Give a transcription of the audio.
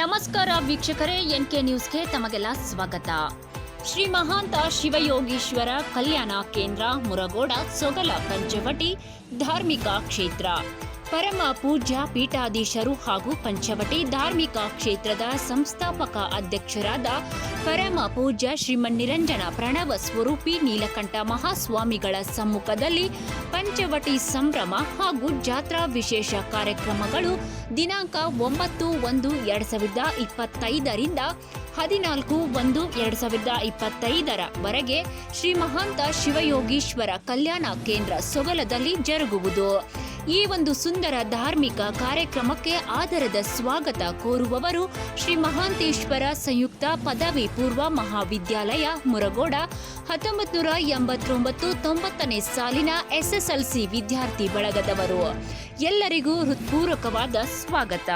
ನಮಸ್ಕಾರ ವೀಕ್ಷಕರೇ N K ನ್ಯೂಸ್ಗೆ ತಮಗೆಲ್ಲ ಸ್ವಾಗತ. ಶ್ರೀ ಮಹಾಂತ ಶಿವಯೋಗೀಶ್ವರ ಕಲ್ಯಾಣ ಕೇಂದ್ರ, ಮುರಗೋಡ, ಸೊಗಲ, ಪಂಚವಟಿ, ಧಾರ್ಮಿಕ ಕ್ಷೇತ್ರ. ಪರಮ ಪೂಜ್ಯ ಪೀಠಾಧೀಶರು ಹಾಗೂ ಪಂಚವಟಿ ಧಾರ್ಮಿಕ ಕ್ಷೇತ್ರದ ಸಂಸ್ಥಾಪಕ ಅಧ್ಯಕ್ಷರಾದ ಪರಮ ಪೂಜ್ಯ ಶ್ರೀಮನ್ನಿರಂಜನ ಪ್ರಣವ ಸ್ವರೂಪಿ ನೀಲಕಂಠ ಮಹಾಸ್ವಾಮಿಗಳ ಸಮ್ಮುಖದಲ್ಲಿ ಪಂಚವಟಿ ಸಂಭ್ರಮ ಹಾಗೂ ಜಾತ್ರಾ ವಿಶೇಷ ಕಾರ್ಯಕ್ರಮಗಳು ದಿನಾಂಕ ಒಂಬತ್ತು ಒಂದು ಎರಡ್ ಸಾವಿರದ ಇಪ್ಪತ್ತೈದರಿಂದ ಹದಿನಾಲ್ಕು ಒಂದು ಎರಡ್ ಸಾವಿರದ ಇಪ್ಪತ್ತೈದರ ವರೆಗೆ ಶ್ರೀ ಮಹಾಂತ ಶಿವಯೋಗೀಶ್ವರ ಕಲ್ಯಾಣ ಕೇಂದ್ರ ಸೊಗಲದಲ್ಲಿ ಜರುಗುವುದು. ಈ ಒಂದು ಸುಂದರ ಧಾರ್ಮಿಕ ಕಾರ್ಯಕ್ರಮಕ್ಕೆ ಆದರದ ಸ್ವಾಗತ ಕೋರುವವರು ಶ್ರೀ ಮಹಾಂತೇಶ್ವರ ಸಂಯುಕ್ತ ಪದವಿ ಪೂರ್ವ ಮಹಾವಿದ್ಯಾಲಯ, ಮುರಗೋಡ ಹತ್ತೊಂಬತ್ತು ನೂರ ಎಂಬತ್ತೊಂಬತ್ತು ತೊಂಬತ್ತನೇ ಸಾಲಿನ ಎಸ್ಎಸ್ಎಲ್ಸಿ ವಿದ್ಯಾರ್ಥಿ ಬಳಗದವರು. ಎಲ್ಲರಿಗೂ ಹೃತ್ಪೂರ್ವಕವಾದ ಸ್ವಾಗತ.